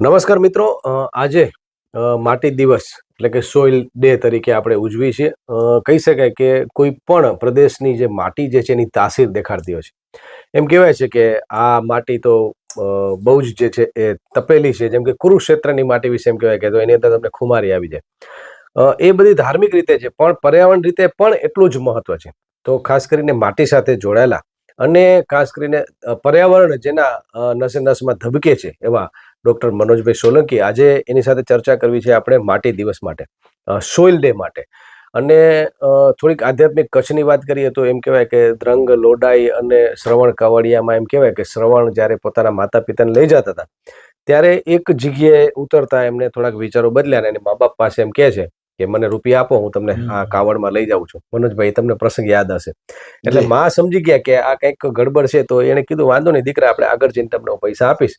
નમસ્કાર મિત્રો. આજે માટી દિવસ, એટલે કે સોઇલ ડે તરીકે આપણે ઉજવી છે કહી શકાય કે કોઈ પણ પ્રદેશની જે માટી જે છે એની તાસીર દેખાડતી હોય છે. એમ કહેવાય છે કે આ માટી તો બહુ જ જે છે એ તપેલી છે. જેમ કે કુરુક્ષેત્રની માટી વિશે એમ કહેવાય કે તો એની અંદર તમને ખુમારી આવી જાય. એ બધી ધાર્મિક રીતે છે, પણ પર્યાવરણ રીતે પણ એટલું જ મહત્વ છે. તો ખાસ કરીને માટી સાથે જોડાયેલા અને ખાસ કરીને પર્યાવરણ જેના નસે નસમાં ધબકે છે એવા ડોક્ટર મનોજભાઈ સોલંકી આજે એની સાથે ચર્ચા કરવી છે આપણે માટી દિવસ માટે સોઇલ ડે માટે. અને થોડીક આધ્યાત્મિક કચ્છની વાત કરીએ તો એમ કહેવાય કે દ્રંગ લોડાઈ અને શ્રવણ કાવડિયામાં એમ કહેવાય કે શ્રવણ જ્યારે પોતાના માતા પિતાને લઈ જતા હતા ત્યારે એક જગ્યાએ ઉતરતા એમને થોડાક વિચારો બદલ્યા અને એની મા બાપ પાસે એમ કહે છે કે મને રૂપિયા આપો હું તમને આ કાવડમાં લઈ જાઉં છું. મનોજભાઈ તમને પ્રસંગ યાદ હશે. એટલે મા સમજી ગયા કે આ કંઈક ગડબડ છે તો એને કીધું વાંધો નહીં દીકરા આપણે આગળ જઈને તમને હું પૈસા આપીશ.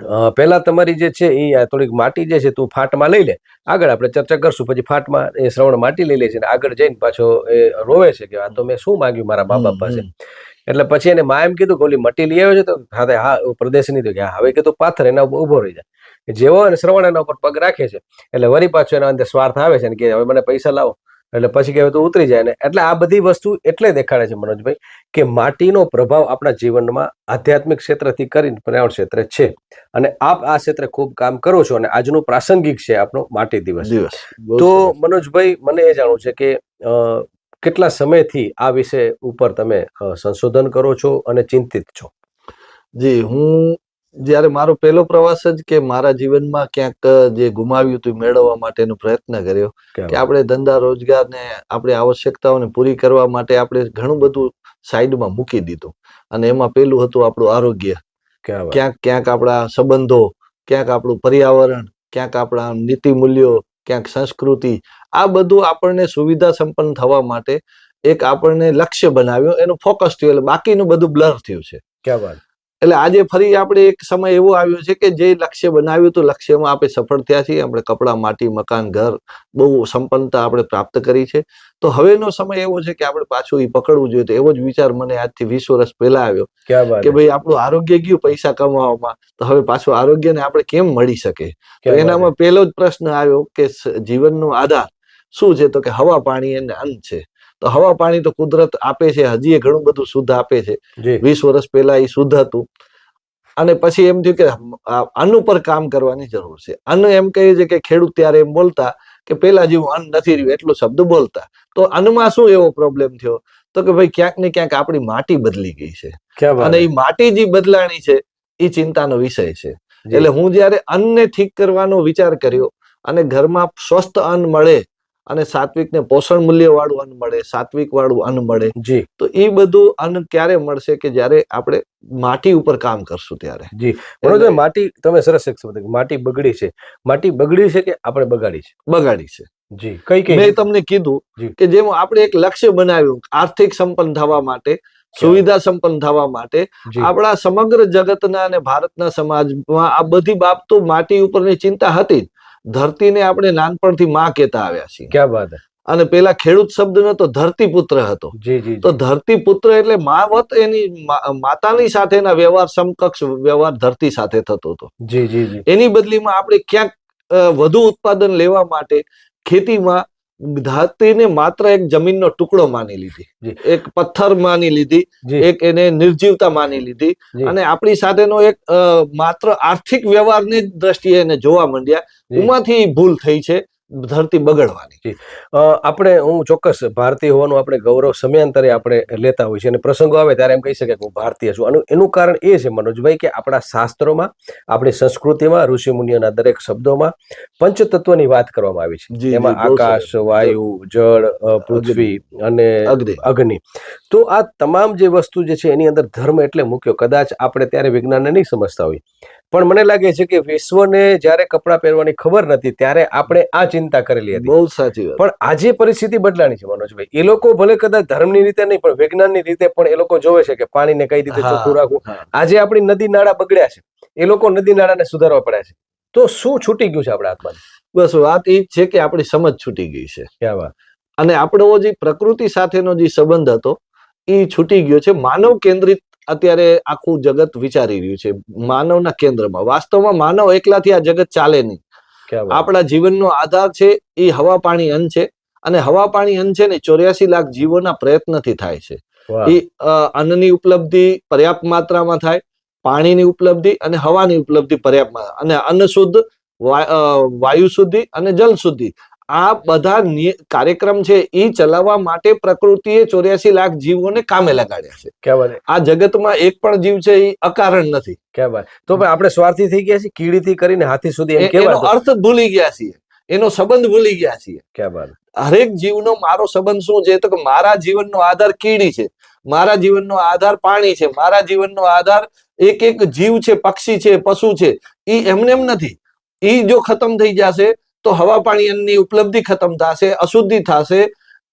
પહેલા તમારી જે છે એ થોડીક માટી જે છે તું ફાટમાં લઈ લે. આગળ આપણે ચર્ચા કરશું. પછી ફાટમાં એ શ્રવણ માટી લઈ લે છે અને આગળ જઈને પાછો એ રોવે છે કે આ તો મેં શું માંગ્યું મારા મા બાપ પાસે? એટલે પછી એને મા એમ કીધું કે ઓલી મટી લઈ આવ્યો છે તો હા હા પ્રદેશની તો કે હા, હવે કીધું પાથર એના ઉપર ઊભો રહી જાય. જેવો અને શ્રવણ એના ઉપર પગ રાખે છે. એટલે વરી પાછો એના અંદર સ્વાર્થ આવે છે ને કે હવે મને પૈસા લાવો. એટલે પછી કહેવાય તો ઉતરી જાય. ને એટલે આ બધી વસ્તુ એટલે દેખાડે છે મનોજભાઈ કે માટીનો પ્રભાવ આપણા જીવનમાં આધ્યાત્મિક ક્ષેત્રથી કરીને પર્યાવરણ ક્ષેત્રે છે. અને આપ આ ક્ષેત્રે ખૂબ કામ કરો છો અને આજનું પ્રાસંગિક છે આપણો માટી દિવસ. તો મનોજભાઈ મને એ જાણવું છે કે કેટલા સમયથી આ વિષય ઉપર તમે સંશોધન કરો છો અને ચિંતિત છો? જી હું જ્યારે મારો પહેલો પ્રવાસ જ કે મારા જીવનમાં ક્યાંક જે ગુમાવ્યું હતું મેળવવા માટેનો પ્રયત્ન કર્યો કે આપણે ધંધા રોજગાર ને આપણી આવશ્યકતાઓને પૂરી કરવા માટે આપણે ઘણું બધું સાઈડમાં મૂકી દીધું. અને એમાં પેલું હતું આપણું આરોગ્ય. ક્યાંક ક્યાંક આપણા સંબંધો ક્યાંક આપણું પર્યાવરણ ક્યાંક આપણા નીતિ મૂલ્યો ક્યાંક સંસ્કૃતિ આ બધું આપણને સુવિધા સંપન્ન થવા માટે એક આપણને લક્ષ્ય બનાવ્યું. એનું ફોકસ થયું એટલે બાકીનું બધું બ્લર થયું છે. ક્યાં વાત? એટલે આજે ફરી આપણે એક સમય એવો આવ્યો છે કે જે લક્ષ્ય બનાવ્યું હતું લક્ષ્યમાં આપણે સફળ થયા છીએ આપણે કપડાં માટી મકાન ઘર બહુ સંપન્નતા આપણે પ્રાપ્ત કરી છે. તો હવેનો સમય એવો છે કે આપણે પાછું એ પકડવું જોઈએ. તો એવો જ વિચાર મને આજથી વીસ વર્ષ પહેલા આવ્યો કે ભાઈ આપણું આરોગ્ય ગયું પૈસા કમાવામાં. તો હવે પાછું આરોગ્યને આપણે કેમ મળી શકે? તો એનામાં પહેલો જ પ્રશ્ન આવ્યો કે જીવનનો આધાર શું છે? તો કે હવા પાણી અને અન્ન છે. તો હવા પાણી તો કુદરત આપે છે હજી એ ઘણું બધું શુદ્ધ આપે છે. વીસ વર્ષ પહેલા એ શુદ્ધ હતું. અને પછી એમ થયું કે અન્ન ઉપર કામ કરવાની જરૂર છે. અન્ન એમ કહે છે કે ખેડૂત ત્યારે એમ બોલતા કે પેલા જેવું અન્ન નથી રહ્યું એટલો શબ્દ બોલતા. તો અન્નમાં શું એવો પ્રોબ્લેમ થયો? તો કે ભાઈ ક્યાંક ને ક્યાંક આપણી માટી બદલી ગઈ છે. અને એ માટી જે બદલાણી છે એ ચિંતાનો વિષય છે. એટલે હું જ્યારે અન્નને ઠીક કરવાનો વિચાર કર્યો અને ઘરમાં સ્વસ્થ અન્ન મળે અને સાત્વિકને પોષણ મૂલ્ય વાળું અન્ન મળે સાત્વિક વાળું અન્ન મળે. જી. તો એ બધું અન્ન ક્યારે મળશે કે જ્યારે આપણે માટી ઉપર કામ કરશું ત્યારે? જી. બરોબર માટી તમે સરસ માટી બગડી છે. માટી બગડી છે કે આપણે બગાડી છે? બગાડી છે. જી. કઈ કઈ? મેં તમને કીધું કે જેમ આપણે એક લક્ષ્ય બનાવ્યું આર્થિક સંપન્ન થવા માટે સુવિધા સંપન્ન થવા માટે આપણા સમગ્ર જગતના અને ભારતના સમાજમાં આ બધી બાબતો માટી ઉપરની ચિંતા હતી જ. ધરતીને આપણે નાનપણથી માં કહેતા આવ્યા છીએ. ક્યાં વાત અને પેલા ખેડૂત શબ્દ નતો ધરતી પુત્ર હતો તો ધરતી પુત્ર એટલે માવત એની માતાની સાથેના વ્યવહાર સમકક્ષ વ્યવહાર ધરતી સાથે થતો હતો. જી જી જી. એની બદલીમાં આપણે ક્યાંક વધુ ઉત્પાદન લેવા માટે ખેતીમાં ધરતીને માત્ર એક જમીનનો ટુકડો માની લીધી. એક પથ્થર માની લીધી એક એને નિર્જીવતા માની લીધી અને આપણી સાથેનો એક માત્ર આર્થિક વ્યવહારની જ દ્રષ્ટિએ એને જોવા માંડ્યા. એમાંથી ભૂલ થઈ છે. ધરતી બગડવાની. આપણે હું ચોક્કસ ભારતીય હોવાનું આપણે ગૌરવ સમયાંતરે આપણે લેતા હોઈએ છીએ અને પ્રસંગો આવે ત્યારે એમ કહી શકીએ કે હું ભારતીય છું. અને એનું કારણ એ છે મનોજભાઈ કે આપણા શાસ્ત્રોમાં આપણી સંસ્કૃતિમાં ઋષિ મુનિઓના દરેક શબ્દોમાં પંચતત્વની વાત કરવામાં આવી છે. જેમાં એમાં આકાશ વાયુ જળ પૃથ્વી અને અગ્નિ. તો આ તમામ જે વસ્તુ જે છે એની અંદર ધર્મ એટલે મૂક્યો કદાચ આપણે ત્યારે વિજ્ઞાનને નહીં સમજતા હોય પણ મને લાગે છે કે વિશ્વને જ્યારે કપડાં પહેરવાની ખબર નથી ત્યારે આપણે આ ચિંતા કરેલી હતી. બહુ સાચી પણ આજે પરિસ્થિતિ બદલાણી છે મનોજભાઈ. એ લોકો ભલે કદાચ ધર્મની રીતે નહીં પણ વિજ્ઞાનની રીતે પણ એ લોકો જોવે છે કે પાણીને કઈ રીતે ચોખ્ખું રાખવું. આજે આપણી નદી નાળા બગડ્યા છે. એ લોકો નદી નાળાને સુધારવા પડ્યા છે. તો શું છૂટી ગયું છે આપણા હાથમાં? બસ વાત એ જ છે કે આપણી સમજ છૂટી ગઈ છે. ક્યાં વાત? અને આપણો જે પ્રકૃતિ સાથેનો જે સંબંધ હતો એ છૂટી ગયો છે. માનવ કેન્દ્રિત અત્યારે આખું જગત વિચારી રહ્યું છે માનવના કેન્દ્રમાં. વાસ્તવમાં માનવ એકલાથી આ જગત ચાલે નહીં. આપણા જીવનનો આધાર છે એ હવા પાણી અન્ન છે. અને હવા પાણી અન્ન છે ને ચોર્યાસી લાખ જીવોના પ્રયત્નથી થાય છે. એ અન્નની ઉપલબ્ધિ પર્યાપ્ત માત્રામાં થાય પાણીની ઉપલબ્ધિ અને હવાની ઉપલબ્ધિ પર્યાપ્ત અને અન્ન શુદ્ધ વાયુ શુદ્ધિ અને જલ શુદ્ધિ. આ બધા કાર્યક્રમ છે એ ચલાવવા માટે પ્રકૃતિએ ચોર્યાસી લાખ જીવોને કામે લગાડ્યા છે. ક્યાં આ જગતમાં એક પણ જીવ છે એ અકારણ નથી. ક્યાં વાત? તો આપણે સ્વાર્થી થઈ ગયા છીએ કીડીથી કરીને હાથી સુધી એનો અર્થ ભૂલી ગયા છીએ. એનો સંબંધ ભૂલી ગયા છીએ. ક્યાં વાત? હરેક જીવનો મારો સંબંધ શું છે? તો કે મારા જીવનનો આધાર કીડી છે. મારા જીવનનો આધાર પાણી છે. મારા જીવનનો આધાર એક એક જીવ છે પક્ષી છે પશુ છે. એ એમને એમ નથી. એ જો ખતમ થઈ જશે તો હવા પાણી અન્નની ઉપલબ્ધિ ખતમ થશે અશુદ્ધિ થશે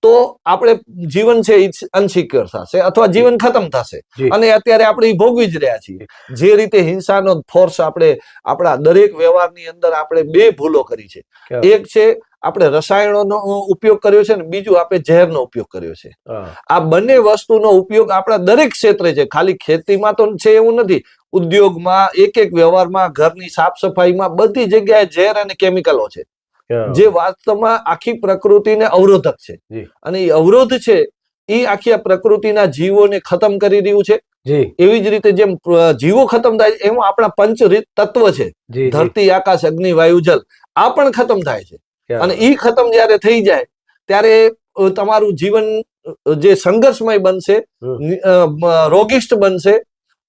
તો આપણે જીવન છે એ અનસિક્યોર થશે અથવા જીવન ખતમ થશે. અને અત્યારે આપણે ભોગવી જ રહ્યા છીએ. જે. રીતે હિંસાનો ફોર્સ આપણે આપણા દરેક વ્યવહારની અંદર આપણે બે ભૂલો કરી છે. એક છે આપણે રસાયણોનો ઉપયોગ કર્યો છે ને બીજું આપણે ઝેરનો ઉપયોગ કર્યો છે. આ બંને વસ્તુનો ઉપયોગ આપણા દરેક ક્ષેત્રે છે. ખાલી ખેતીમાં તો છે એવું નથી. ઉદ્યોગમાં એક એક વ્યવહારમાં ઘરની સાફ સફાઈમાં બધી જગ્યાએ ઝેર અને કેમિકલો છે? જે વાસ્તવમાં આખી પ્રકૃતિને અવરોધક છે. અને એ અવરોધ છે એ આખી આ પ્રકૃતિના જીવોને ખતમ કરી રહ્યું છે. એવી જ રીતે જેમ જીવો ખતમ થાય છે, એમાં આપણા પંચરીત તત્વ છે. ધરતી આકાશ અગ્નિ વાયુ જલ આ પણ ખતમ થાય છે. અને એ ખતમ જ્યારે થઈ જાય ત્યારે તમારું જીવન જે સંઘર્ષમય બનશે રોગિષ્ટ બનશે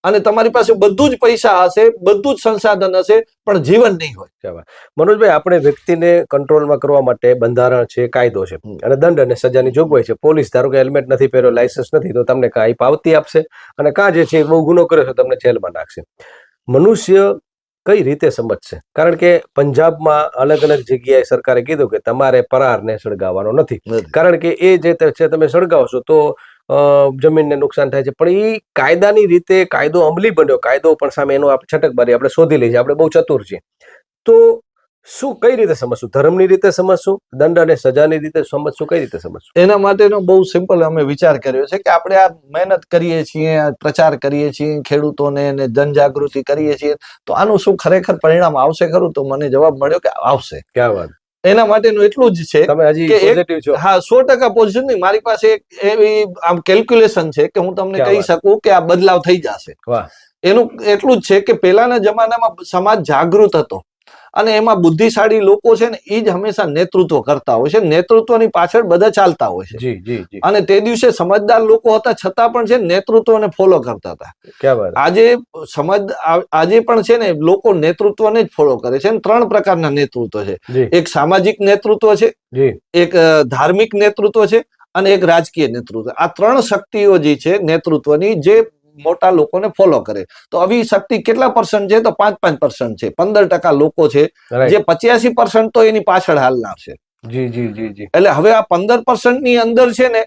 અને તમારી પાસે બધું જ પૈસા હશે બધું જ સંસાધન હશે પણ જીવન નહીં હોય. મનોજભાઈ આપણે વ્યક્તિને કંટ્રોલમાં કરવા માટે બંધારણ છે કાયદો છે. અને દંડ અને સજાની જોગવાઈ છે. પોલીસ ધારો કે હેલ્મેટ નથી પહેર્યો લાયસન્સ નથી તો તમને કાંઈ પાવતી આપશે? અને કાં જે છે એ બહુ ગુનો કર્યો છે તમને જેલમાં નાખશે. મનુષ્ય કઈ રીતે સમજશે? કારણ કે પંજાબમાં અલગ અલગ જગ્યાએ સરકારે કીધું કે તમારે પરારને સળગાવવાનો નથી. કારણ કે એ જે છે તમે સળગાવશો તો જમીનને નુકસાન થાય છે. પણ એ કાયદાની રીતે કાયદો અમલી બન્યો. કાયદો પણ સામે એનો આપણે છટકબારી આપણે શોધી લઈએ છીએ. આપણે બહુ ચતુર છીએ. તો શું કઈ રીતે સમજશું? ધર્મની રીતે સમજશું? દંડ અને સજાની રીતે સમજશું? કઈ રીતે સમજશું? એના માટેનો બહુ સિમ્પલ અમે વિચાર કર્યો છે કે આપણે આ મહેનત કરીએ છીએ પ્રચાર કરીએ છીએ ખેડૂતોને અને જનજાગૃતિ કરીએ છીએ. તો આનું શું ખરેખર પરિણામ આવશે ખરું? તો મને જવાબ મળ્યો કે આવશે. ક્યાં વાત? એના માટેનું એટલું જ છે તમે હજી પોઝિટિવ છો. હા સો ટકા પોઝિશન નહીં. મારી પાસે એક એવી આમ કેલ્ક્યુલેશન છે કે હું તમને કહી શકું કે આ બદલાવ થઈ જશે. એનું એટલું જ છે કે પહેલાના જમાનામાં સમાજ જાગૃત હતો. અને એમાં બુદ્ધિશાળી લોકો છે ને એ જ હંમેશા નેતૃત્વ કરતા હોય છે. નેતૃત્વની પાછળ બધા ચાલતા હોય છે. જી જી જી. અને તે દિવસે સમજદાર લોકો હતા છતાં પણ છે નેતૃત્વને ફોલો કરતા હતા. આજે સમજ આજે પણ છે ને લોકો નેતૃત્વને જ ફોલો કરે છે. અને ત્રણ પ્રકારના નેતૃત્વ છે. એક સામાજિક નેતૃત્વ છે એક ધાર્મિક નેતૃત્વ છે અને એક રાજકીય નેતૃત્વ. આ ત્રણ શક્તિઓ જે છે નેતૃત્વની જે મોટા લોકોને ફોલો કરે. તો આવી શક્તિ કેટલા પર્સન્ટ છે? તો પાંચ પાંચ પર્સન્ટ છે. પંદર ટકા લોકો છે. જે પચ્યાસી પર્સન્ટ તો એની પાછળ હાલનાર છે. જી જી જી જી. એટલે હવે આ પંદર પર્સન્ટની અંદર છે ને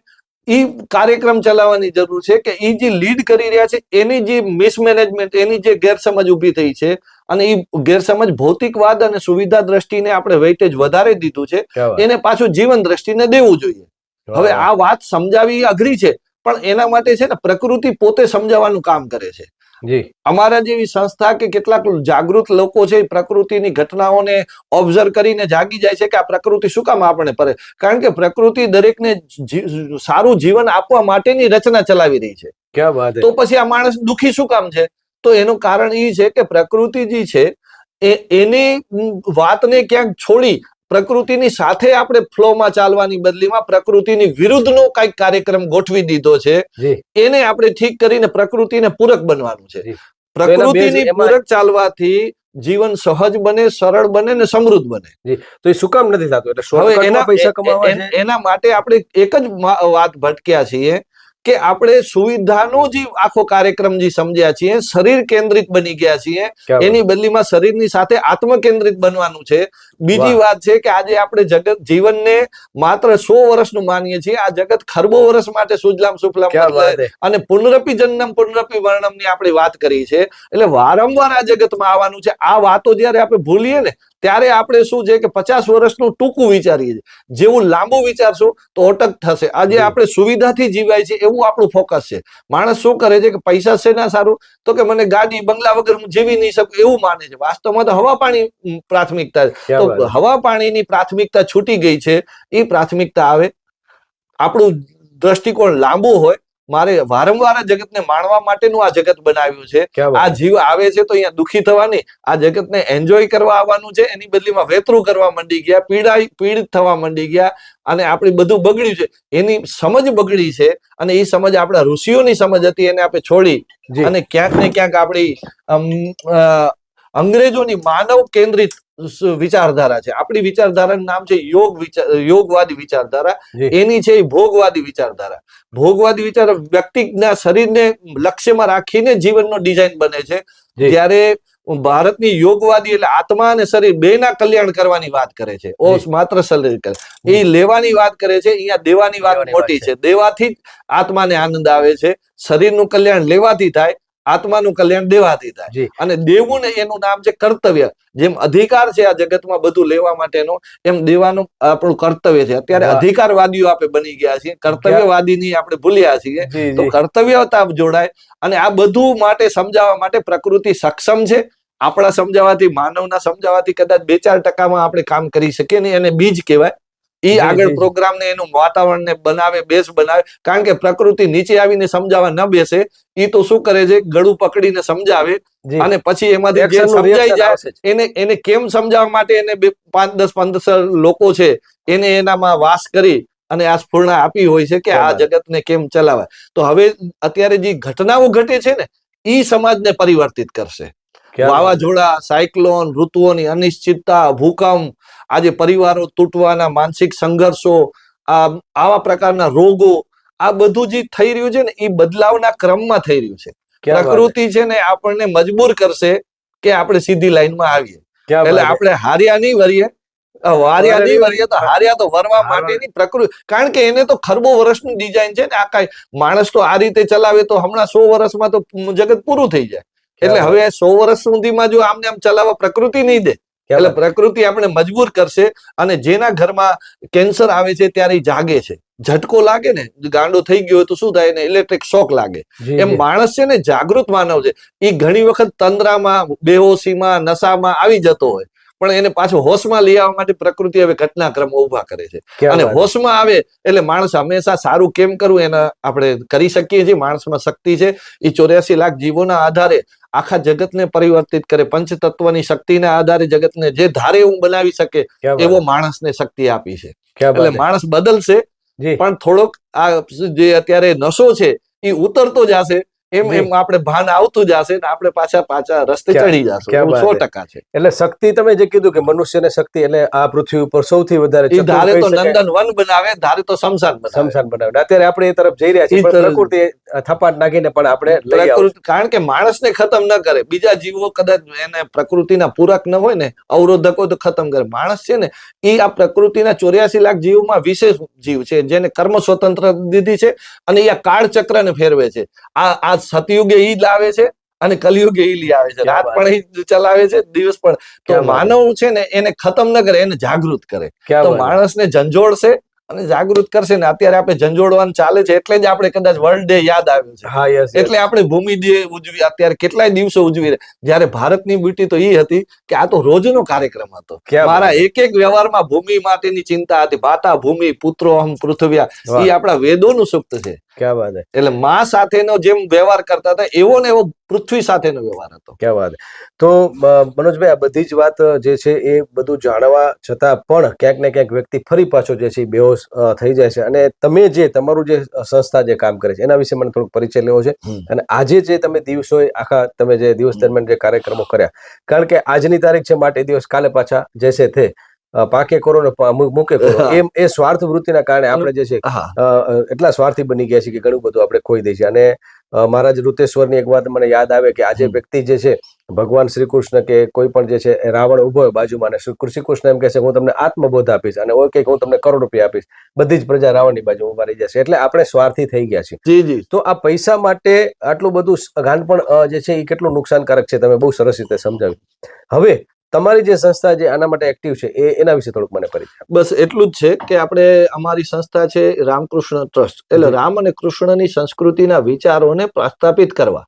ઈ કાર્યક્રમ ચલાવવાની જરૂર છે કે ઈ જે લીડ કરી રહ્યા છે એની જે મિસમેનેજમેન્ટ એની જે ગેરસમજ ઊભી થઈ છે અને એ ગેરસમજ ભૌતિકવાદ અને સુવિધા દ્રષ્ટિને આપણે વેઇટેજ વધારે દીધું છે. એને પાછું જીવન દ્રષ્ટિને દેવું જોઈએ. હવે આ વાત સમજાવી અઘરી છે પણ એના માટે છે ને પ્રકૃતિ પોતે સમજાવવાનું કામ કરે છે. અમારા જેવી સંસ્થા કે કેટલાક જાગૃત લોકો છે પ્રકૃતિની ઘટનાઓને ઓબ્ઝર્વ કરીને જાગી જાય છે કે આ પ્રકૃતિ શું કામ આપણે પડે કારણ કે પ્રકૃતિ દરેકને સારું જીવન આપવા માટેની રચના ચલાવી રહી છે. તો પછી આ માણસ દુખી શું કામ છે? તો એનું કારણ એ છે કે પ્રકૃતિ જે છે એ એની વાતને ક્યાંક છોડી પ્રકૃતિની સાથે આપણે ફ્લોમાં ચાલવાની બદલીમાં પ્રકૃતિની વિરુદ્ધનો કંઈક કાર્યક્રમ ગોઠવી દીધો છે. એને આપણે ઠીક કરીને પ્રકૃતિને પૂરક બનવાનું છે. પ્રકૃતિની પૂરક ચાલવાથી જીવન સહજ બને સરળ બને ને સમૃદ્ધ બને. તો એ શું કામ નથી થતું? એટલે એના પૈસા કમાવા એના માટે આપણે એક જ વાત ભટક્યા છીએ. કે આપણે સુવિધાનો જે આખો કાર્યક્રમ જે સમજ્યા છીએ શરીર કેન્દ્રિત બની ગયા છીએ એની બદલીમાં શરીરની સાથે આત્મ કેન્દ્રિત બનવાનું છે. બીજી વાત છે કે આજે આપણે જગત જીવનને માત્ર સો વર્ષનું માનીએ છીએ આ જગત ખરબો વર્ષ માટે સુજલામ સુફલામ? અને પુનરપી જન્મ પુનરપી વર્ણમની આપણે વાત કરી છે. એટલે વારંવાર આ જગતમાં આવવાનું છે. આ વાતો જયારે આપણે ભૂલીએ ને ત્યારે આપણે શું છે કે પચાસ વર્ષનું ટૂંકું વિચારીએ છીએ. જેવું લાંબુ વિચારશું તો અટક થશે. આજે. આપણે સુવિધાથી જીવાય છે એવું આપણું ફોકસ છે. માણસ શું કરે છે કે પૈસા છે ના સારું તો કે મને ગાડી બંગલા વગર હું જીવી નહીં શકું એવું માને છે. વાસ્તવમાં તો હવા પાણી પ્રાથમિકતા છે. તો હવા પાણીની પ્રાથમિકતા છૂટી ગઈ છે. એ પ્રાથમિકતા આવે. આપણું દ્રષ્ટિકોણ લાંબુ હોય મારે વારંવાર જગતને માણવા માટેનું આ જગત બનાવ્યું છે. આ જીવ આવે છે તો અહીંયા દુખી થવાની આ જગતને એન્જોય કરવા આવવાનું છે એની બદલીમાં વેતરું કરવા માંડી ગયા પીડા પીડિત થવા માંડી ગયા અને આપણે બધું બગડ્યું છે. એની સમજ બગડી છે અને એ સમજ આપણા ઋષિઓની સમજ હતી એને આપણે છોડી અને ક્યાંક ને ક્યાંક આપણી અંગ્રેજોની માનવ કેન્દ્રિત વિચારધારા છે. આપણી વિચારધારાનું નામ છે યોગ વિચાર યોગવાદી વિચારધારા. એની છે ભોગવાદી વિચારધારા. ભોગવાદી વિચાર વ્યક્તિના શરીરને લક્ષ્યમાં રાખીને જીવનનો ડિઝાઇન બને છે. જ્યારે ભારતની યોગવાદી એટલે આત્મા અને શરીર બેના કલ્યાણ કરવાની વાત કરે છે. ઓસ માત્ર શરીર કરે. એ લેવાની વાત કરે છે. અહીંયા દેવાની વાત દેવાની વાત મોટી છે. દેવાથી જ આત્માને આનંદ આવે છે. શરીરનું કલ્યાણ લેવાથી થાય. આત્માનું કલ્યાણ દેવાથી થાય. અને દેવું ને એનું નામ છે કર્તવ્ય. જેમ અધિકાર છે આ જગતમાં બધું લેવા માટેનો એમ દેવાનું આપણું કર્તવ્ય છે. અત્યારે અધિકારવાદીઓ આપણે બની ગયા છીએ. કર્તવ્યવાદી ની આપણે ભૂલ્યા છીએ. તો કર્તવ્યતા જોડાય અને આ બધું માટે સમજાવવા માટે પ્રકૃતિ સક્ષમ છે. આપણા સમજાવવાથી માનવના સમજાવવાથી કદાચ બે ચાર ટકામાં આપણે કામ કરી શકીએ નહીં. એને બીજ કહેવાય. એ આગળ પ્રોગ્રામ ને એનું વાતાવરણને બનાવે બેસ બનાવે કારણ કે પ્રકૃતિ નીચે આવીને સમજાવવા ન બેસે એ તો શું કરે છે? ગળું પકડીને સમજાવે અને પછી એમાંથી જે સમજાઈ જાય એને એને કેમ સમજાવવા માટે એને પાંચ દસ પંદર લોકો છે એને એનામાં વાસ કરી અને આ સ્ફૂર્ણા આપી હોય છે કે આ. જગતને કેમ ચલાવાય? તો હવે અત્યારે જે ઘટનાઓ ઘટે છે ને ઈ સમાજને પરિવર્તિત કરશે. વાવાઝોડા સાયક્લોન ઋતુઓની અનિશ્ચિતતા ભૂકંપ આજે પરિવારો તૂટવાના માનસિક સંઘર્ષો આ આવા પ્રકારના રોગો આ બધું જે થઈ રહ્યું છે ને એ બદલાવના ક્રમમાં થઈ રહ્યું છે. પ્રકૃતિ છે ને આપણને મજબૂર કરશે કે આપણે સીધી લાઈનમાં આવીએ. એટલે આપણે હાર્યા નહીં વરીએ. વાર્યા નહીં વરીએ. તો હાર્યા તો વરવા. માટેની પ્રકૃતિ. કારણ કે એને તો ખરબો વર્ષની ડિઝાઇન છે ને આ કાંઈ માણસ તો આ રીતે ચલાવે તો હમણાં સો વર્ષમાં તો જગત પૂરું થઈ જાય. એટલે હવે સો વર્ષ સુધીમાં જો આમને આમ ચલાવવા પ્રકૃતિ નહીં દે એટલે પ્રકૃતિ આપણે મજબૂર કરશે અને જેના ઘરમાં કેન્સર આવે છે ત્યારે જાગે છે. ઝટકો લાગે ને ગાંડો થઈ ગયો હોય તો શું થાય એને ઇલેક્ટ્રિક શોક લાગે. એમ માણસ છે ને જાગૃત માનવ છે. એ ઘણી વખત તંદ્રામાં બેહોશીમાં નશામાં આવી જતો હોય. પણ એને પાછું હોશમાં લઈ આવવા માટે પ્રકૃતિ હવે ઘટનાક્રમ ઊભા કરે છે. અને હોશમાં આવે એટલે માણસ હંમેશા સારું કેમ કરવું એના આપણે કરી શકીએ છીએ માણસમાં શક્તિ છે. એ ચોર્યાસી લાખ જીવોના આધારે આખા જગતને પરિવર્તિત કરે પંચતત્વની શક્તિના આધારે જગતને જે ધારે એવું બનાવી શકે એવો માણસને શક્તિ આપી છે. એટલે માણસ બદલશે પણ થોડોક આ જે અત્યારે નશો છે એ ઉતરતો જશે એમ એમ આપણે ભાન આવતું જશે ને આપણે પાછા પાછા રસ્તે ચડી જશું. સો ટકા છે. એટલે શક્તિ તમે જે કીધું કે મનુષ્યને શક્તિ એટલે આ પૃથ્વી ઉપર સૌથી વધારે ધારે તો નંદન વન બનાવે ધારે તો સમસાન સમસાન બનાવે. અત્યારે આપણે એ તરફ જઈ રહ્યા છીએ. પ્રકૃતિ થપાટ નાખીને પણ આપણે પ્રકૃતિ કારણ કે માણસને ખતમ ન કરે. બીજા જીવો કદાચ એને પ્રકૃતિના પૂરક ન હોય ને અવરોધકો તો ખતમ કરે. માણસ છે ને એ આ પ્રકૃતિના ચોર્યાસી લાખ જીવમાં વિશેષ જીવ છે જેને કર્મ સ્વતંત્ર દીધી છે અને એ આ કાળચક્રને ફેરવે છે. આ આ સતયુગે ઈ લાવે છે અને કલયુગે ઈ લઈ આવે છે. રાત પણ ઈ ચલાવે છે દિવસ પણ. તો માનવ છે ને એને ખતમ ન કરે એને જાગૃત કરે. તો માણસને ઝંઝોળશે અને જાગૃત કરશે ને અત્યારે આપણે ઝંઝોડવાનું ચાલે છે એટલે જ આપણે કદાચ વર્લ્ડ ડે યાદ આવ્યો છે. હા યસ એટલે આપણે ભૂમિ ડે ઉજવી અત્યારે કેટલાય દિવસો ઉજવી રહ્યા. જયારે ભારતની બ્યુટી તો એ હતી કે આ તો રોજનો કાર્યક્રમ હતો. મારા. એક એક વ્યવહારમાં ભૂમિ માટેની ચિંતા હતી. માતા ભૂમિ પુત્રો અહમ પૃથ્વ્યા. એ આપણા વેદોનું સુપ્ત છે. ક્યાં વાત એટલે માં સાથેનો જેમ વ્યવહાર કરતા હતા એવો ને એવો પૃથ્વી સાથેનો વ્યવહાર હતો. ક્યાં વાત તો મનોજભાઈ આ બધી જ વાત જે છે એ બધું જાણવા છતાં પણ ક્યાંક ને ક્યાંક વ્યક્તિ ફરી પાછો જે છે બેહોશ થઈ જાય છે. અને તમે જે તમારું જે સંસ્થા જે કામ કરે છે એના વિશે મને થોડોક પરિચય લેવો છે. અને આજે જે તમે દિવસો આખા તમે જે દિવસ દરમિયાન જે કાર્યક્રમો કર્યા કારણ કે આજની તારીખ છે માટે દિવસ કાલે પાછા જે છે તે પાકે કરો ને મૂકે કરો. એમ એ સ્વાર્થ વૃત્તિના કારણે આપણે જે છે એટલા સ્વાર્થી બની ગયા છે કે ઘણું બધું આપણે ખોઈ દઈએ અને મહારાજ ઋતેશ્વરની એક વાત મને યાદ આવે કે આજે. વ્યક્તિ જે છે ભગવાન શ્રી કૃષ્ણ કે કોઈ પણ જે છે રાવણ ઊભો હોય બાજુમાં અને શ્રી કૃષ્ણ એમ કહે છે હું તમને આત્મબોધ આપીશ અને ઓય કે હું તમને કરોડ રૂપિયા આપીશ. બધી જ પ્રજા રાવણની બાજુ ઊભા રહી જશે. એટલે આપણે સ્વાર્થી થઈ ગયા છીએ. તો આ પૈસા માટે આટલું બધું ગાંડપણ જે છે એ કેટલું નુકસાનકારક છે તમે બહુ સરસ રીતે સમજાવ્યું. હવે તમારી જે સંસ્થા જે આના માટે એક્ટિવ છે એ એના વિશે થોડુંક મને પરિચય બસ એટલું જ છે કે આપણે અમારી સંસ્થા છે રામકૃષ્ણ ટ્રસ્ટ. એટલે રામ અને કૃષ્ણની સંસ્કૃતિના વિચારોને પ્રસ્થાપિત કરવા.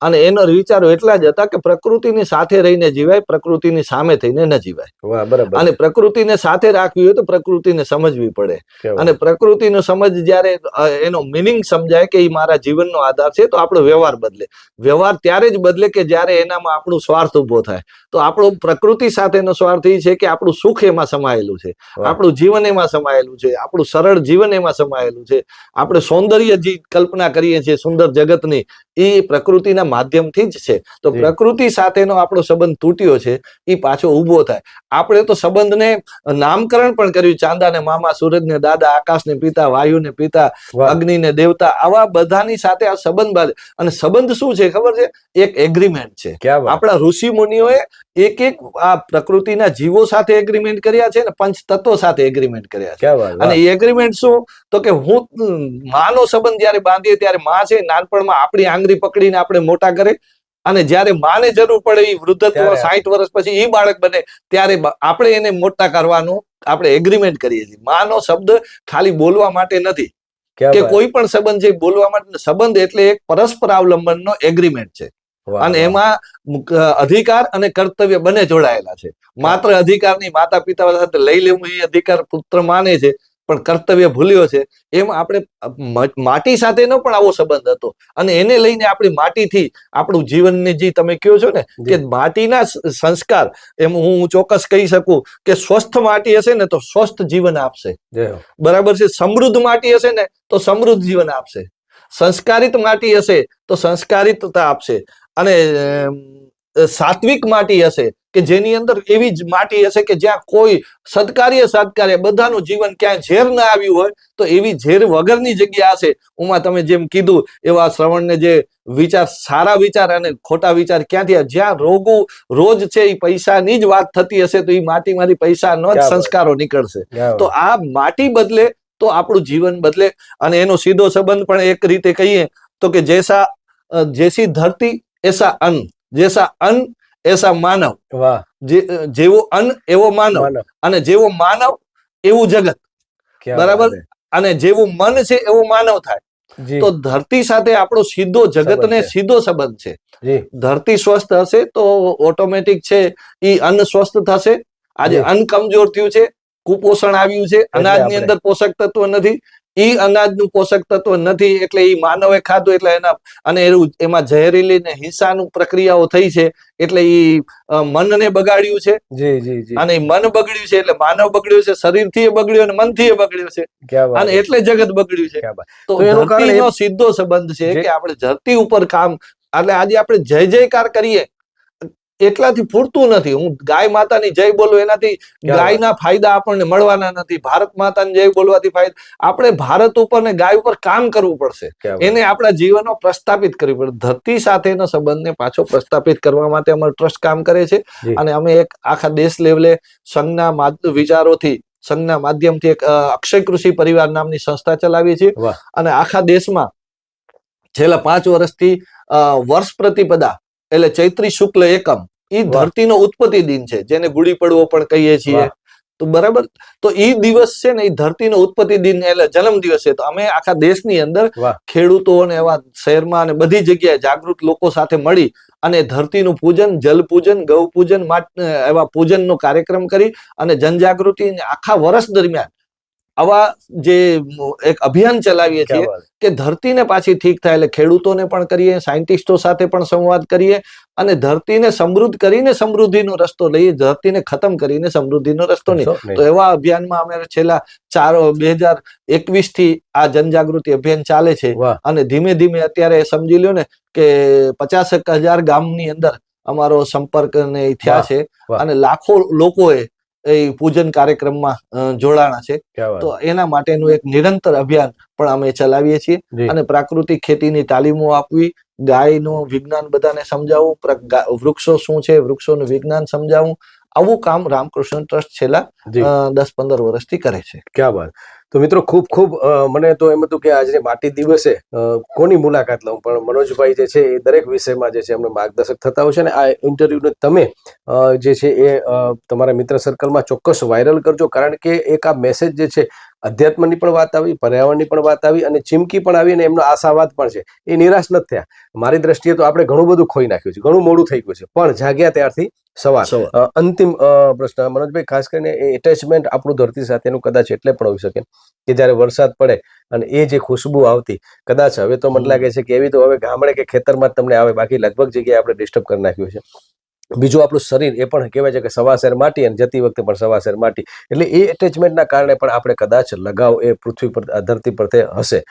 અને એનો વિચારો એટલા જ હતા કે પ્રકૃતિની સાથે રહીને જીવાય પ્રકૃતિની સામે થઈને ન જીવાય. બરાબર. અને પ્રકૃતિને સાથે રાખવી હોય તો પ્રકૃતિને સમજવી પડે. અને પ્રકૃતિનો સમજ જ્યારે એનો મિનિંગ સમજાય કે એ મારા જીવનનો આધાર છે તો આપણો વ્યવહાર બદલે. વ્યવહાર ત્યારે જ બદલે કે જ્યારે એનામાં આપણું સ્વાર્થ ઊભો થાય. તો આપણો પ્રકૃતિ સાથેનો સ્વાર્થ એ છે કે આપણું સુખ એમાં સમાયેલું છે. આપણું જીવન એમાં સમાયેલું છે. આપણું સરળ જીવન એમાં સમાયેલું છે. આપણે સૌંદર્ય જે કલ્પના કરીએ છીએ સુંદર જગતની એ પ્રકૃતિના માધ્યમથી જ છે. તો પ્રકૃતિ સાથેનો આપણો સંબંધ તૂટ્યો છે એ પાછો ઊભો થાય. આપણે તો સંબંધને નામકરણ પણ કર્યું ચાંદાને મામા સૂરજને દાદા આકાશને પિતા વાયુને પિતા. અગ્નિને દેવતા આવા બધાની સાથે આ સંબંધ બાંધે. અને સંબંધ શું છે ખબર છે? એક એગ્રીમેન્ટ છે. આપણા ઋષિ મુનિઓએ એક એક આ પ્રકૃતિના જીવો સાથે એગ્રીમેન્ટ કર્યા છે ને પંચ તત્વો સાથે એગ્રીમેન્ટ કર્યા છે. અને એ એગ્રીમેન્ટ શું? તો કે હું માનો સંબંધ જયારે બાંધીએ ત્યારે માં છે નાનપણમાં આપણી આંગળી પકડીને આપણે મોટા કરે અને જ્યારે માને જરૂર પડે એ વૃદ્ધત્વ સાહીઠ વર્ષ પછી એ બાળક બને ત્યારે આપણે એને મોટા કરવાનું આપણે એગ્રીમેન્ટ કરીએ છીએ. માનો શબ્દ ખાલી બોલવા માટે નથી. કે કોઈ પણ સંબંધ છે બોલવા માટે સંબંધ એટલે એક પરસ્પર અવલંબનનો એગ્રીમેન્ટ છે. અને એમાં અધિકાર અને કર્તવ્ય બંને જોડાયેલા છે. માત્ર અધિકારની માતા પિતા સાથે લઈ લેવું એ અધિકાર પુત્ર માને છે પણ કર્તવ્ય ભૂલ્યો છે. એમ આપણે માટી સાથેનો પણ આવો સંબંધ હતો. અને એને લઈને આપણી માટીથી આપણું જીવનને જે તમે કહો છો ને કે માટીના સંસ્કાર એમ હું ચોક્કસ કહી શકું કે સ્વસ્થ માટી હશે ને તો સ્વસ્થ જીવન આપશે. બરાબર છે? સમૃદ્ધ માટી હશે ને તો સમૃદ્ધ જીવન આપશે. સંસ્કારિત માટી હશે તો સંસ્કારિતતા આપશે. અને સાત્વિક માટી હશે કે જેની અંદર એવી જ માટી હશે કે જ્યાં કોઈ સત્કાર્ય સત્કાર્ય બધાનું જીવન ક્યાંય ઝેર ના આવ્યું હોય તો એવી ઝેર વગરની જગ્યા હશે. ઉમાં તમે જેમ કીધું એવા શ્રવણને જે વિચાર સારા વિચાર અને ખોટા વિચાર ક્યાંથી જ્યાં રોગો રોજ છે એ પૈસાની જ વાત થતી હશે તો એ માટીમાંથી પૈસા નો જ સંસ્કારો નીકળશે. તો આ માટી બદલે તો આપણું જીવન બદલે. અને એનો સીધો સંબંધ પણ એક રીતે કહીએ તો કે જૈસા જેસી ધરતી એસા અન્ન. જેસા અન્ન એસા માનવ. જેવો અન્ન એવો માનવ. અને જેવો માનવ એવું જગત. બરાબર? અને જેવું મન છે એવો માનવ થાય. તો ધરતી સાથે આપણો સીધો જગતને સીધો સંબંધ છે. ધરતી સ્વસ્થ હશે તો ઓટોમેટિક છે ઈ અન્ન સ્વસ્થ થશે. આજે અન્ન કમજોર થયું છે કુપોષણ આવ્યું છે અનાજની અંદર પોષક તત્વ નથી. ઈ અનાજનું પોષક તત્વ નથી એટલે ઈ માનવે ખાધું એટલે એના અને એમાં ઝેરીલી ને હિંસાનું પ્રક્રિયાઓ થઈ છે એટલે ઈ મનને બગાડ્યું છે. જી જી જી. અને મન બગડ્યું છે એટલે માનવ બગડ્યું છે શરીરથી એ બગડ્યું અને મનથી એ બગડ્યું છે. અને એટલે જગત બગડ્યું છે. તો એનો સીધો સંબંધ છે કે આપણે ધરતી ઉપર કામ એટલે આજે આપણે જય જયકાર કરીએ. એટલાથી પૂરતું નથી. હું ગાય માતાની જય બોલું એનાથી ગાયના ફાયદા આપણને મળવાના નથી. ભારત માતાની જય બોલવાથી ફાયદા આપણે ભારત ઉપર ને ગાય ઉપર કામ કરવું પડશે. એને આપણા જીવનમાં પ્રસ્થાપિત કરવી પડે. ધરતી સાથેના સંબંધને પાછો પ્રસ્થાપિત કરવા માટે અમારું ટ્રસ્ટ કામ કરે છે. અને અમે એક આખા દેશ લેવલે સંઘના વિચારોથી સંઘના માધ્યમથી એક અક્ષય કૃષિ પરિવાર નામની સંસ્થા ચલાવીએ છીએ. અને આખા દેશમાં છેલ્લા પાંચ વર્ષથી વર્ષ પ્રતિપદા એટલે ચૈત્રી શુક્લ એકમ એ. ધરતીનો ઉત્પત્તિ દિન છે જેને ગુડી પડવો પણ કહીએ છીએ. તો બરાબર તો એ દિવસ છે ને એ ધરતીનો ઉત્પત્તિ દિન એટલે જન્મ દિવસ છે. તો અમે આખા દેશની અંદર ખેડૂતો અને એવા શહેરમાં અને બધી જગ્યાએ જાગૃત લોકો સાથે મળી અને ધરતીનું પૂજન જલ પૂજન ગૌ પૂજન એવા પૂજનનો કાર્યક્રમ કરી અને જનજાગૃતિ આખા વર્ષ દરમિયાન આવા જે એક અભિયાન ચલાવીએ છીએ. કે ધરતીને પાછી ઠીક થાય એટલે ખેડૂતોને પણ કરીએ સાયન્ટિસ્ટો સાથે પણ સંવાદ કરીએ અને ધરતીને સમૃદ્ધ કરીને સમૃદ્ધિનો રસ્તો લઈએ ધરતીને ખતમ કરીને સમૃદ્ધિનો રસ્તો નહીં. તો એવા અભિયાનમાં અમે છેલ્લા ચાર બે હજાર એકવીસથી આ જનજાગૃતિ અભિયાન ચાલે છે અને ધીમે ધીમે અત્યારે સમજી લ્યો ને કે પચાસ હજાર ગામની અંદર અમારો સંપર્ક ને થયા છે અને લાખો લોકોએ એ પૂજન કાર્યક્રમમાં જોડાણા છે. તો એના માટેનું એક નિરંતર અભિયાન પણ અમે ચલાવીએ છીએ અને પ્રાકૃતિક ખેતીની તાલીમો આપવી ગાયનું વિજ્ઞાન બધાને સમજાવવું વૃક્ષો શું છે વૃક્ષોનું વિજ્ઞાન સમજાવવું આવું કામ રામકૃષ્ણ ટ્રસ્ટ છેલ્લા દસ પંદર વર્ષથી કરે છે. ક્યાં વાત. તો મિત્રો ખૂબ ખૂબ મને તો એમ હતું કે આજે માટી દિવસે કોની મુલાકાત લઉં? પણ મનોજભાઈ જે છે એ દરેક વિષયમાં જે છે અમને માર્ગદર્શક થતા હોય છે અને આ ઇન્ટરવ્યુને તમે જે છે એ તમારા મિત્ર સર્કલમાં ચોક્કસ વાયરલ કરજો. કારણ કે એક આ મેસેજ જે છે અધ્યાત્મની પણ વાત આવી પર્યાવરણની પણ વાત આવી અને ચીમકી પણ આવી અને એમનો આશાવાદ પણ છે. એ નિરાશ નથી થયા. મારી દ્રષ્ટિએ તો આપણે ઘણું બધું ખોઈ નાખ્યું છે ઘણું મોડું થઈ ગયું છે. પણ જાગ્યા ત્યારથી સવાર. અંતિમ પ્રશ્ન. મનોજભાઈ ખાસ કરીને એટેચમેન્ટ આપણું ધરતી સાથેનું કદાચ એટલે પણ હોઈ શકે કે જ્યારે વરસાદ પડે અને એ જે ખુશ્બુ આવતી કદાચ હવે તો મને લાગે છે કે એવી તો હવે ગામડે કે ખેતરમાં તમને આવે બાકી લગભગ જગ્યાએ આપણે ડિસ્ટર્બ કરી નાખ્યું છે. બીજું આપણું શરીર એ પણ કહેવાય છે કે સવાસેર માટી અને જતી વખતે પણ સવાસેર માટી. એટલે એ એટેચમેન્ટના કારણે પણ આપણે કદાચ લગાવ એ પૃથ્વી પર ધરતી પર તે હશે.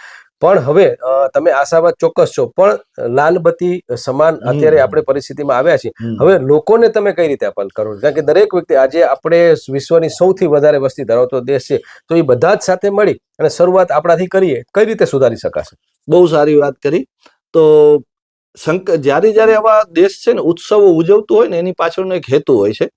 પણ હવે તમે આશાવાદ ચોક્કસ છો પણ લાલબત્તી સમાન અત્યારે આપણે પરિસ્થિતિમાં આવ્યા છીએ. હવે લોકોને તમે કઈ રીતે અપીલ કરો કારણ કે દરેક વ્યક્તિ આજે આપણે વિશ્વની સૌથી વધારે વસ્તી ધરાવતો દેશ છે તો એ બધા જ સાથે મળી અને શરૂઆત આપણાથી કરીએ. કઈ રીતે સુધારી શકાશે? બહુ સારી વાત કરી. તો શંકર જ્યારે જ્યારે આવા દેશ છે ને ઉત્સવો ઉજવતું હોય ને એની પાછળનો એક હેતુ હોય છે.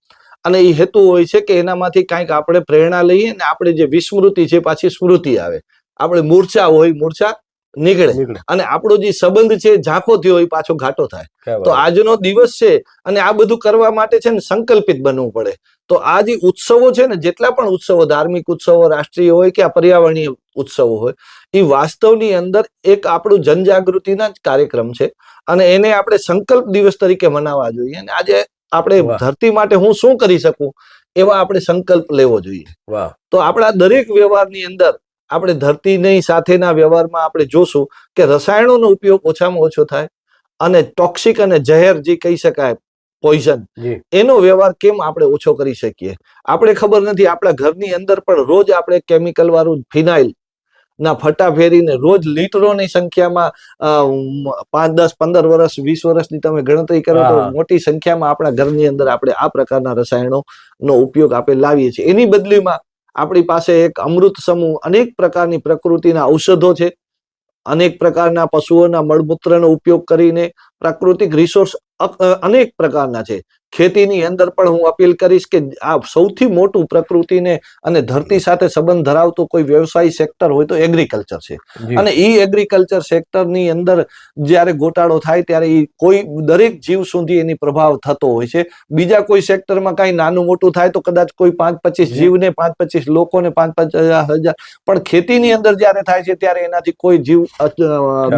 અને એ હેતુ હોય છે કે એનામાંથી કાંઈક આપણે પ્રેરણા લઈએ ને આપણે જે વિસ્મૃતિ છે પાછી સ્મૃતિ આવે. આપણે મૂર્છા હોય મૂર્છા નીકળે. અને આપણો જે સંબંધ છે ઝાંખો થયો હોય એ પાછો ઘાટો થાય. તો આજનો દિવસ છે અને આ બધું કરવા માટે છે ને સંકલ્પિત બનવું પડે. તો આ જે ઉત્સવો છે ને જેટલા પણ ઉત્સવો ધાર્મિક ઉત્સવો રાષ્ટ્રીય હોય કે આ પર્યાવરણીય ઉત્સવો હોય એ વાસ્તવની અંદર એક આપણું જનજાગૃતિના જ કાર્યક્રમ છે. અને એને આપણે સંકલ્પ દિવસ તરીકે મનાવવા જોઈએ. અને આજે આપણે ધરતી માટે હું શું કરી શકું? એવા આપણે સંકલ્પ લેવો જોઈએ. તો આપણા દરેક વ્યવહારની અંદર આપણે ધરતીની સાથેના વ્યવહારમાં આપણે જોશું કે રસાયણોનો ઉપયોગ ઓછામાં ઓછો થાય અને ટોક્સિક અને જહેર જે કહી શકાય પોઈઝન એનો વ્યવહાર કેમ આપણે ઓછો કરી શકીએ? આપણે ખબર નથી આપણા ઘરની અંદર પણ રોજ આપણે કેમિકલ વાળું ફિનાઇલ ના ફટા ફેરીને રોજ લીટરોની સંખ્યામાં પાંચ દસ પંદર વર્ષ વીસ વર્ષની તમે ગણતરી કરો તો મોટી સંખ્યામાં આપણા ઘરની અંદર આપણે આ પ્રકારના રસાયણો નો ઉપયોગ આપણે લાવીએ છીએ. એની બદલીમાં આપણી પાસે એક અમૃત સમૂહ અનેક પ્રકારની પ્રકૃતિના ઔષધો છે. અનેક પ્રકારના પશુઓના મળમૂત્રનો ઉપયોગ કરીને પ્રાકૃતિક રિસોર્સ અનેક પ્રકારના છે. ખેતીની અંદર પણ હું અપીલ કરીશ કે આ સૌથી મોટું પ્રકૃતિને અને ધરતી સાથે સંબંધ ધરાવતો કોઈ વ્યવસાય સેક્ટર હોય તો એગ્રીકલ્ચર છે. અને ઈ એગ્રીકલ્ચર સેક્ટરની અંદર જ્યારે ગોટાળો થાય ત્યારે એ કોઈ દરેક જીવ સુધી એની પ્રભાવ થતો હોય છે. બીજા કોઈ સેક્ટરમાં કાંઈ નાનું મોટું થાય તો કદાચ કોઈ પાંચ પચીસ. જીવને પાંચ પચીસ લોકોને પાંચ પાંચ હજાર. પણ ખેતીની અંદર જ્યારે થાય છે ત્યારે એનાથી કોઈ જીવ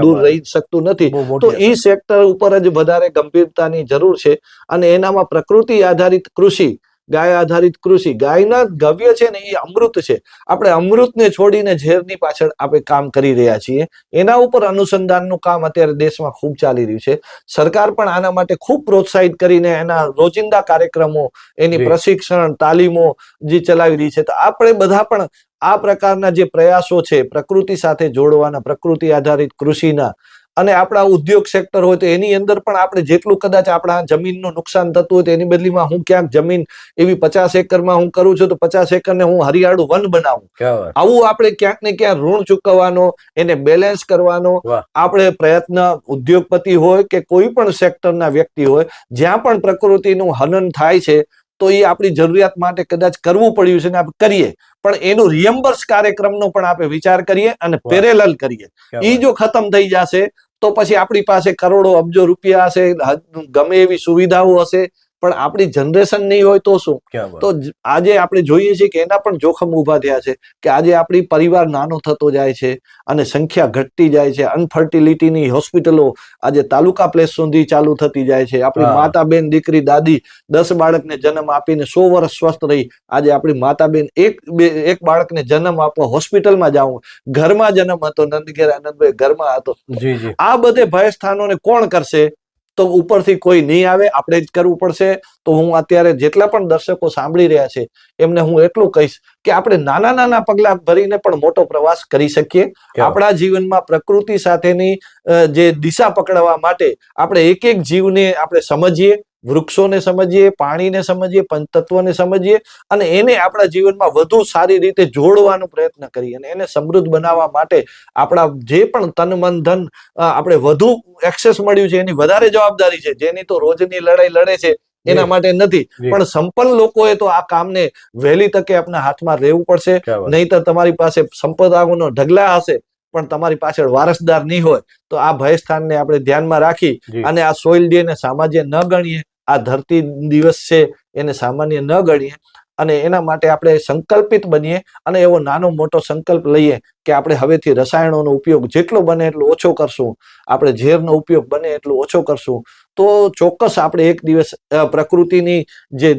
દૂર રહી શકતું નથી. તો ઈ સેક્ટર ઉપર જ વધારે ગંભીરતાની જરૂર છે. અને એનામાં પ્રકૃતિ આધારિત કૃષિ ગાય આધારિત કૃષિ ગાયના ગવ્ય છે ને એ અમૃત છે. આપણે અમૃતને છોડીને ઝેરની પાછળ આપણે કામ કરી રહ્યા છીએ. એના ઉપર અનુસંધાનનું કામ અત્યારે દેશમાં ખૂબ ચાલી રહ્યું છે. સરકાર પણ આના માટે ખૂબ પ્રોત્સાહિત કરીને એના રોજિંદા કાર્યક્રમો એની પ્રશિક્ષણ તાલીમો જે ચલાવી રહી છે. તો આપણે બધા પણ આ પ્રકારના જે પ્રયાસો છે પ્રકૃતિ સાથે જોડવાના પ્રકૃતિ આધારિત કૃષિના અને આપણા ઉદ્યોગ સેક્ટર હોય તો એની અંદર પણ આપણે જેટલું કદાચ આપણા જમીનનું નુકસાન થતું હોય તો એની બદલીમાં હું ક્યાંક જમીન એવી પચાસ એકરમાં હું કરું છું તો પચાસ એકરને હું હરિયાળું વન બનાવું. આવું આપણે ક્યાંક ને ક્યાંક ઋણ ચૂકવવાનો એને બેલેન્સ કરવાનો. આપણે પ્રયત્ન ઉદ્યોગપતિ હોય કે કોઈ પણ સેક્ટરના વ્યક્તિ હોય જ્યાં પણ પ્રકૃતિનું હનન થાય છે તો એ આપણી જરૂરિયાત માટે કદાચ કરવું પડ્યું છે ને આપણે કરીએ. પણ એનું રિયમ્બર્સ કાર્યક્રમનો પણ આપણે વિચાર કરીએ અને પેરેલલ કરીએ. એ જો ખતમ થઈ જશે તો પછી આપણી પાસે કરોડો અબજો રૂપિયા હશે ગમે એવી સુવિધાઓ હશે પણ આપણી જનરેશન નહીં હોય તો શું? તો આજે આપણે જોઈએ છીએ કે એના પણ જોખમ ઊભા થયા છે કે આજે આપણી પરિવાર નાનો થતો જાય છે અને સંખ્યા ઘટતી જાય છે. અનફર્ટિલિટીની હોસ્પિટલો આજે તાલુકા પ્લેસ સુધી ચાલુ થતી જાય છે. આપણી માતા બેન દીકરી દાદી દસ બાળકને જન્મ આપીને સો વર્ષ સ્વસ્થ રહી. આજે આપણી માતા બેન એક બે એક બાળકને જન્મ આપવા હોસ્પિટલમાં જવું. ઘરમાં જન્મ હતો નંદઘેર આનંદભાઈ ઘરમાં હતો. આ બધે ભય સ્થાનોને કોણ કરશે? તો ઉપરથી કોઈ નહીં આવે, આપણે જ કરવું પડશે. તો હું અત્યારે જેટલા પણ દર્શકો સાંભળી રહ્યા છે, એમને હું એટલું કહીશ કે આપણે નાના નાના પગલા ભરીને પણ મોટો પ્રવાસ કરી શકીએ. આપણા જીવનમાં પ્રકૃતિ સાથેની જે દિશા પકડવા માટે આપણે એક એક જીવને આપણે સમજીએ વૃક્ષોને સમજીએ પાણીને સમજીએ પંચતત્વને સમજીએ અને એને આપણા જીવનમાં વધુ સારી રીતે જોડવાનો પ્રયત્ન કરીએ અને એને સમૃદ્ધ બનાવવા માટે આપણા જે પણ તન મન ધન આપણે વધુ એક્સેસ મળ્યું છે એની વધારે જવાબદારી છે. જેની તો રોજની લડાઈ લડે છે. એના માટે નથી. પણ સંપન્ન લોકોએ તો આ કામને વહેલી તકે આપણા હાથમાં રહેવું પડશે. નહીતર તમારી પાસે સંપદાઓનો ઢગલા હશે પણ તમારી પાછળ વારસદાર નહીં હોય. તો આ ભયસ્થાનને આપણે ધ્યાનમાં રાખી અને આ સોઇલ ડે ને સામાન્ય ન ગણીએ આ ધરતી દિવસ છે એને સામાન્ય ન ગણીએ અને એના માટે આપણે સંકલ્પિત બનીએ અને એવો નાનો મોટો સંકલ્પ લઈએ કે આપણે હવેથી રસાયણોનો ઉપયોગ જેટલો બને એટલો ઓછો કરશું આપણે ઝેરનો ઉપયોગ બને એટલો ઓછો કરશું. તો ચોક્કસ આપણે એક દિવસ પ્રકૃતિની જે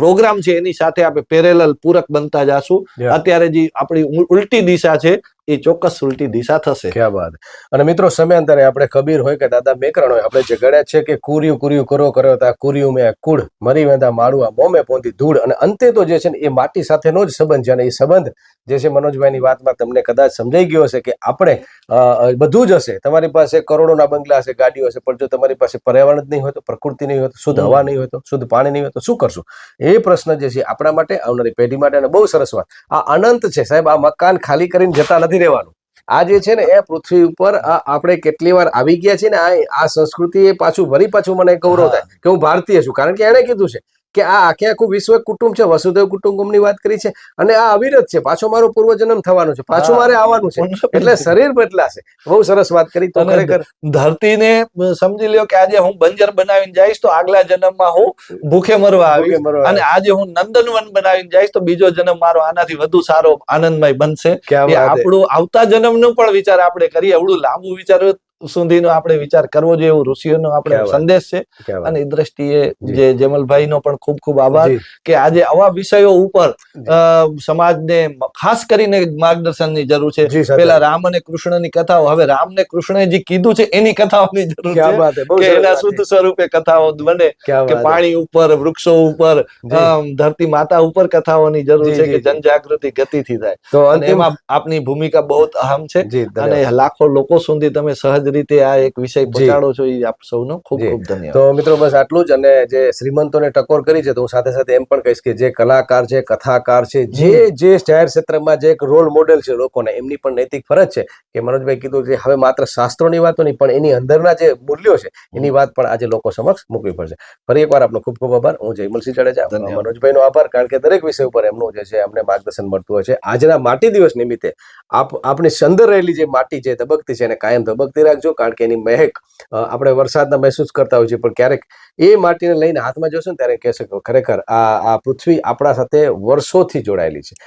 પ્રોગ્રામ છે એની સાથે આપણે પેરેલલ પૂરક બનતા જશું. અત્યારે જે આપણી ઉલટી દિશા છે એ ચોક્કસ ઉલટી દિશા થશે. ક્યાં વાત અને મિત્રો સમયાંતરે આપણે કબીર હોય કે દાદા મેકરણ હોય આપણે જે ગળ્યા છે કે કુર્યું કુર્યું કરો કર્યો તા કુર્યું મેં કુળ મરી વેંદા આ મોમે પોંધી ધૂળ. અને અંતે તો જે છે ને એ માટી સાથેનો જ સંબંધ છે. અને એ સંબંધ જે છે મનોજભાઈની વાતમાં તમને કદાચ સમજાઈ ગયો હશે કે આપણે બધું જ હશે. તમારી પાસે કરોડોના બંગલા હશે, ગાડીઓ હશે, પણ જો તમારી પાસે પર્યાવરણ જ નહીં હોય તો, પ્રકૃતિ નહીં હોય તો, શુદ્ધ હવા નહીં હોય તો, શુદ્ધ પાણી નહીં હોય તો શું કરશું? એ પ્રશ્ન જે છે આપણા માટે, આવનારી પેઢી માટે અને બહુ સરસ વાત. આ અનંત છે. સાહેબ, આ મકાન ખાલી કરીને જતા નથી રહેવાનું. આ જે છે ને, એ પૃથ્વી ઉપર આપણે કેટલી વાર આવી ગયા છે ને, આ સંસ્કૃતિ એ પાછું વરી પાછું મને ગૌરવ થાય કે હું ભારતીય છું. કારણ કે એણે કીધું છે કે આ આખે આખું વિશ્વ કુટુંબ છે વસુદેવ કુટુંબની વાત કરી છે અને આ અવિરત છે પાછો મારો પૂર્વજન્મ થવાનો છે પાછું મારે આવવાનું છે. એટલે શરીર બદલાશે. બહુ સરસ વાત કરી તો ખરેખર. ધરતીને સમજી લ્યો કે આજે હું બંજર બનાવીને જઈશ તો આગલા જન્મમાં હું ભૂખે મરવા આવી અને આજે હું નંદનવન બનાવીને જઈશ તો બીજો જન્મ મારો આનાથી વધુ સારો આનંદમય બનશે. આપણું આવતા જન્મનો પણ વિચાર આપણે કરીએ. એવડું લાંબુ વિચાર સુધીનો આપણે વિચાર કરવો જોઈએ એવું ઋષિઓનો આપણે સંદેશ છે. અને એ દ્રષ્ટિએ જે. જેમલભાઈનો પણ ખૂબ ખૂબ આભાર કે આજે આવા વિષયો ઉપર સમાજને ખાસ કરીને માર્ગદર્શનની જરૂર છે. પેલા રામ અને કૃષ્ણની કથાઓ હવે રામ ને કૃષ્ણે જે કીધું છે એની કથાઓની જરૂર છે કે એના શુદ્ધ સ્વરૂપે કથાઓ બને કે પાણી ઉપર વૃક્ષો ઉપર ધરતી માતા ઉપર કથાઓની જરૂર છે કે જનજાગૃતિ ગતિથી થાય. તો અને એમાં આપની ભૂમિકા બહુ અહમ છે અને લાખો લોકો સુધી તમે સહજ રીતે આ એક વિષય પહોંચાડો છો એ આપ સૌનો ખૂબ ખૂબ ધન્યવાદ. તો મિત્રો બસ આટલું જ અને જે શ્રીમંતોને ટકોર કરી છે તો હું સાથે સાથે એમ પણ કહીશ કે જે કલાકાર છે કથાકાર છે જે જે જાહેર ક્ષેત્રમાં જે એક રોલ મોડેલ છે લોકોને એમની પણ નૈતિક ફરજ છે કે મનોજભાઈ કીધું કે હવે માત્ર શાસ્ત્રોની વાતો નહીં પણ એની અંદરના જે મૂલ્યો છે એની વાત પણ આજે લોકો સમક્ષ મૂકવી પડશે. ફરી એકવાર આપનો ખૂબ ખૂબ આભાર. હું જયમલસિંહ જાડેજા. મનોજભાઈનો આભાર કારણ કે દરેક વિષય ઉપર એમનું જે છે અમને માર્ગદર્શન મળતું હોય છે. આજના માટી દિવસ નિમિત્તે આપ આપની સંદર રહેલી જે માટી છે ધબકતી છે એને કાયમ ધબકતી રાખજો. કારણ કે એની મહેક આપણે વરસાદના મહેસૂસ કરતા હોઈએ છીએ. પણ ક્યારેક એ માટીને લઈને હાથમાં જોશું ને ત્યારે કહેશે કે ખરેખર આ આ પૃથ્વી આપણા સાથે વર્ષોથી જોડાયેલી છે.